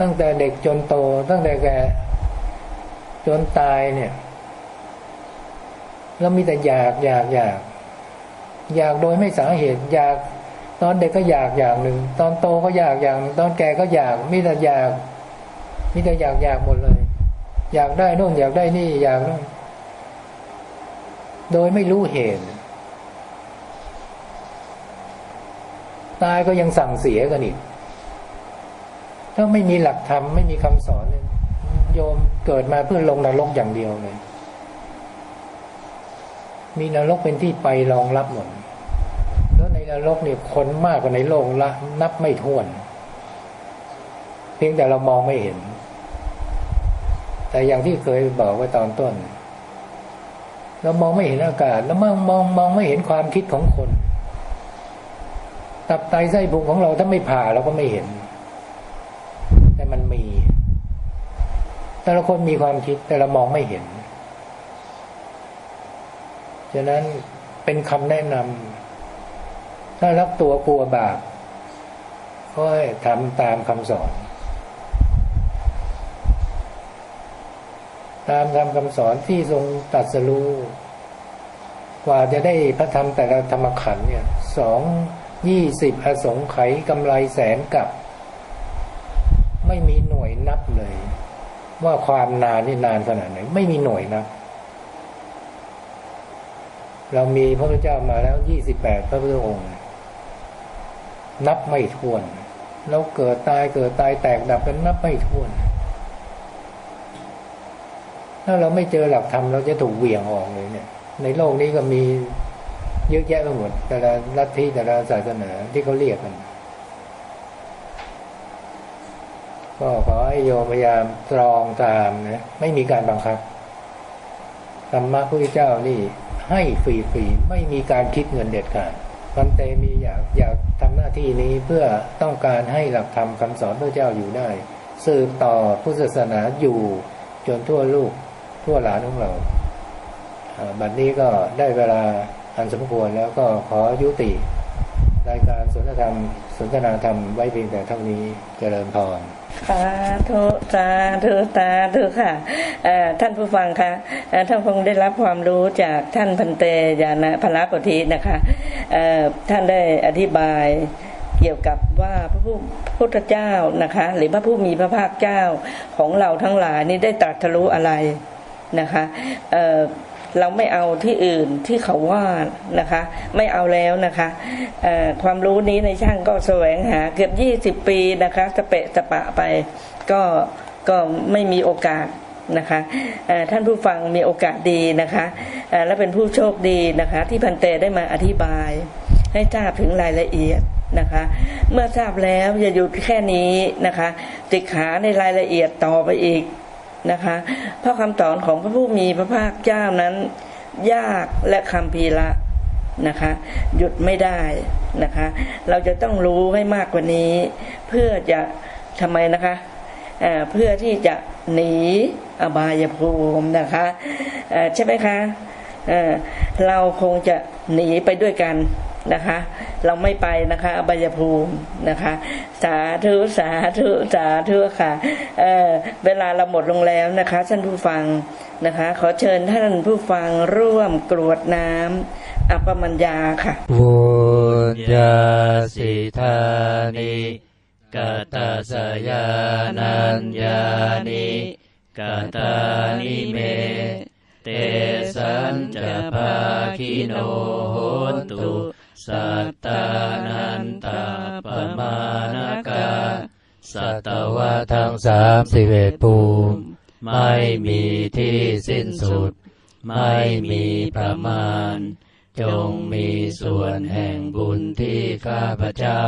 ตั้งแต่เด็กจนโต ตั้งแต่แก่จนตายเนี่ย แล้วมีแต่อยากอยากอยาก อยากโดยไม่สาเหตุ อยาก ตอนเด็กก็อยากอย่างหนึ่ง ตอนโตก็อยากอย่างหนึ่งตอนแก่ก็อยาก มีแต่อยากมีแต่อยากอยากหมดเลย อยากได้โน่นอยากได้นี่อยากโน่นโดยไม่รู้เหตุตายก็ยังสั่งเสียกันอีก ถ้าไม่มีหลักธรรมไม่มีคำสอนเนี่ยโยมเกิดมาเพื่อลงนรกอย่างเดียวเลย มีนรกเป็นที่ไปรองรับหมดแล้วในนรกเนี่ยคนมากกว่าในโลกละนับไม่ถ้วน เพียงแต่เรามองไม่เห็น แต่อย่างที่เคยบอกไว้ตอนต้น เรามองไม่เห็นอากาศ แล้วมองมองมองไม่เห็นความคิดของคน ตับไตไส้พุงของเราถ้าไม่ผ่าเราก็ไม่เห็น มันมี แต่ละคนมีความคิดแต่เรามองไม่เห็น ฉะนั้นเป็นคำแนะนำถ้ารักตัวกลัวบาปก็ทำตามคำสอน ตามคำคำสอนที่ทรงตรัสรู้กว่าจะได้พระธรรมแต่ละธรรมขันธ์เนี่ยสองยี่สิบอสงไขยกำไรแสนกับ ไม่มีหน่วยนับเลย ว่าความนานนี่นานขนาดไหน ไม่มีหน่วยนับ เรามีพระพุทธเจ้ามาแล้วยี่สิบแปดพระพุทธองค์ นับไม่ถ้วนเราเกิดตายเกิดตายแตกดับกันนับไม่ถ้วน ถ้าเราไม่เจอหลักธรรมเราจะถูกเหวี่ยงออกเลยเนี่ย ในโลกนี้ก็มีเยอะแยะไปหมดแต่ละลัทธิแต่ละศาสนาที่เขาเรียกกัน ก็ขอให้โยมพยายามตรองตามนะไม่มีการบังคับธรรมะพระพุทธเจ้านี่ให้ฟรีๆไม่มีการคิดเงินเด็ดขาดปันเตมีอยากอยากทำหน้าที่นี้เพื่อต้องการให้หลักธรรมคำสอนพระเจ้าอยู่ได้ สืบต่อพุทธศาสนาอยู่จนทั่วลูกทั่วหลานของเราบัดนี้ก็ได้เวลาอันสมควรแล้วก็ขอยุติ รายการสนทธรรมสนทนาธรรมไว้เพียงแต่เท่านี้เจริญพร สาธุสาธุสาธุค่ะท่านผู้ฟังคะท่านคงได้รับความรู้จากท่านพันเตยานะพระปฏินะคะท่านได้อธิบายเกี่ยวกับว่าพระผู้พุทธเจ้านะคะ หรือพระผู้มีพระภาคเจ้าของเราทั้งหลายนี่ได้ตรัสรู้อะไรนะคะ เราไม่เอาที่อื่นที่เขาว่านะคะ ไม่เอาแล้วนะคะความรู้นี้ในช่างก็แสวงหาเกือบยี่สิบปีนะคะสเปะสปะไป ก็ก็ไม่มีโอกาสนะคะท่านผู้ฟังมีโอกาสดีนะคะและเป็นผู้โชคดีนะคะ ที่พันเตได้มาอธิบาย ให้ทราบถึงรายละเอียดนะคะ เมื่อทราบแล้วอย่าหยุดแค่นี้นะคะติดขาในรายละเอียดต่อไปอีก นะคะเพราะคำสอนของพระผู้มีพระภาคเจ้านั้น ยากและคำพีละนะคะ หยุดไม่ได้นะคะ เราจะต้องรู้ให้มากกว่านี้ เพื่อจะทำไมนะคะเเพื่อที่จะหนีอบายภูมินะคะใช่ไหมคะเเราคงจะหนีไปด้วยกัน นะคะ เราไม่ไปนะคะอบายภูมินะคะ สาธุสาธุสาธุค่ะเออเวลาเราหมดลงแล้วนะคะท่านผู้ฟังนะคะ ขอเชิญท่านผู้ฟังร่วมกรวดน้ำอัปมัญญาค่ะวุญญาสิธานิกตาสยานัญญานิกตานิเมเตสัญจะภาคิโนโหนตุ สัตตานันตาปมานกาสัตวะทั้งสามสิบเอ็ดภูมิ ไม่มีที่สิ้นสุด ไม่มีประมาณ จงมีส่วนแห่งบุญที่ข้าพเจ้า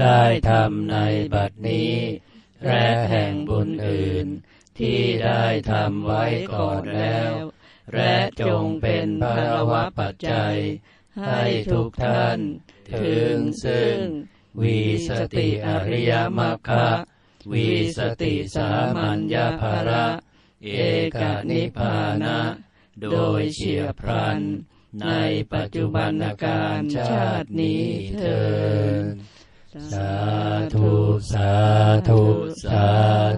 ได้ทำในบัดนี้ และแห่งบุญอื่น ที่ได้ทำไว้ก่อนแล้ว และจงเป็นพระวะปัจจัย ให้ทุกท่าน ถึงซึ่ง วีสติอริยมรรควีสติสามัญญาภาระ เอกนิพานะ โดยเฉียพลัน ในปัจจุบันการชาตินี้เถิดสาธุ สาธุ สา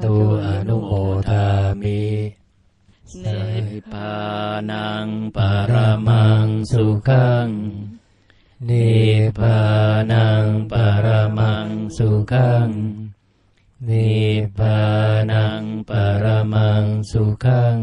ธุ อนุโมทามิ นิพพานังปรมังสุขัง นิพพานังปรมังสุขัง นิพพานังปรมังสุขัง